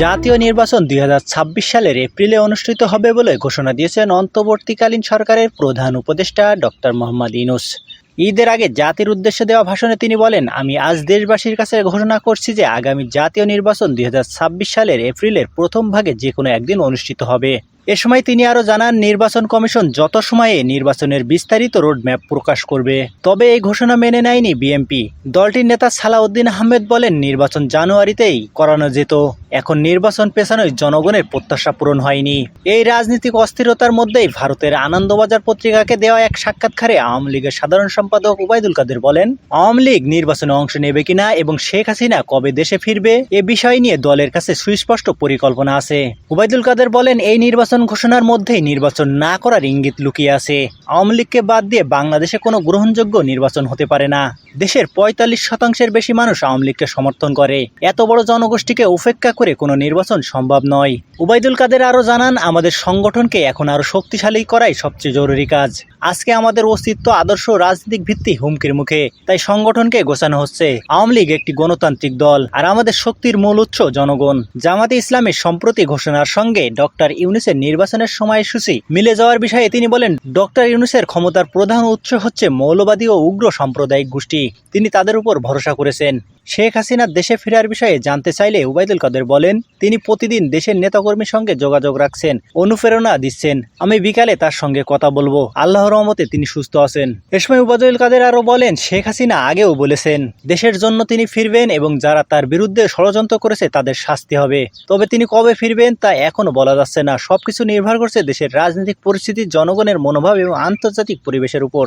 জাতীয় নির্বাচন দুই হাজার ছাব্বিশ সালের এপ্রিলে অনুষ্ঠিত হবে বলে ঘোষণা দিয়েছেন অন্তর্বর্তীকালীন সরকারের প্রধান উপদেষ্টা ডক্টর মোহাম্মদ ইনুস ঈদের আগে জাতির উদ্দেশ্যে দেওয়া ভাষণে তিনি বলেন, আমি আজ দেশবাসীর কাছে ঘোষণা করছি যে আগামী জাতীয় নির্বাচন দুই হাজার ছাব্বিশ সালের এপ্রিলের প্রথম ভাগে যে কোনো একদিন অনুষ্ঠিত হবে। এ সময় তিনি আরও জানান, নির্বাচন কমিশন যত সময়ে নির্বাচনের বিস্তারিত রোডম্যাপ প্রকাশ করবে, তবে এই ঘোষণা মেনে নেয়নি বিএনপি। দলটির নেতা সালাউদ্দিন আহমেদ বলেন, নির্বাচন জানুয়ারিতেই করানো যেত। এখন নির্বাচন পেছানোই জনগণের প্রত্যাশা পূরণ হয়নি। এই রাজনৈতিক অস্থিরতার মধ্যেই ভারতের আনন্দবাজার পত্রিকাকে দেওয়া এক সাক্ষাৎকারে আওয়ামী লীগের সাধারণ সম্পাদক উবায়দুল কাদের বলেন, আওয়ামী লীগ নির্বাচনে অংশ নেবে কিনা এবং শেখ হাসিনা কবে দেশে ফিরবে, এ বিষয় নিয়ে দলের কাছে সুস্পষ্ট পরিকল্পনা আছে। উবায়দুল কাদের বলেন, এই নির্বাচন ঘোষণার মধ্যেই নির্বাচন না করার ইঙ্গিত লুকিয়ে আছে। আওয়ামী লীগকে বাদ দিয়ে বাংলাদেশে কোনো গ্রহণযোগ্য নির্বাচন হতে পারে না। দেশের পঁয়তাল্লিশ শতাংশের বেশি মানুষ আওয়ামী লীগকে সমর্থন করে। এত বড় জনগোষ্ঠীকে উপেক্ষা করে কোনো নির্বাচন সম্ভব নয়। উবাইদুল কাদের আরও জানান, আমাদের সংগঠনকে এখন আরও শক্তিশালী করাই সবচেয়ে জরুরি কাজ। আজকে আমাদের অস্তিত্ব আদর্শ রাজনৈতিক ভিত্তি হুমকির মুখে। তাই সংগঠনকে গোছানো হচ্ছে। আওয়ামী লীগ একটি গণতান্ত্রিক দল আর আমাদের শক্তির মূল উৎস জনগণ। জামাতে ইসলামের সম্প্রতি ঘোষণার সঙ্গে ডক্টর ইউনুসের নির্বাচনের সময়সূচি মিলে যাওয়ার বিষয়ে তিনি বলেন, ডক্টর ইউনুসের ক্ষমতার প্রধান উৎস হচ্ছে মৌলবাদী ও উগ্র সাম্প্রদায়িক গোষ্ঠী। তিনি তাদের উপর ভরসা করেছেন। শেখ হাসিনার দেশে ফেরার বিষয়ে জানতে চাইলে উবাইদুল কাদের বলেন, তিনি প্রতিদিন দেশের নেতাকর্মীর সঙ্গে যোগাযোগ রাখছেন, অনুপ্রেরণা দিচ্ছেন। আমি বিকালে তার সঙ্গে কথা বলব। আল্লাহর রহমতে তিনি সুস্থ আছেন। এ সময় উবাইদুল কাদের আরও বলেন, শেখ হাসিনা আগেও বলেছেন, দেশের জন্য তিনি ফিরবেন এবং যারা তার বিরুদ্ধে ষড়যন্ত্র করেছে তাদের শাস্তি হবে। তবে তিনি কবে ফিরবেন তা এখনও বলা যাচ্ছে না। সবকিছু নির্ভর করছে দেশের রাজনৈতিক পরিস্থিতি, জনগণের মনোভাব এবং আন্তর্জাতিক পরিবেশের উপর।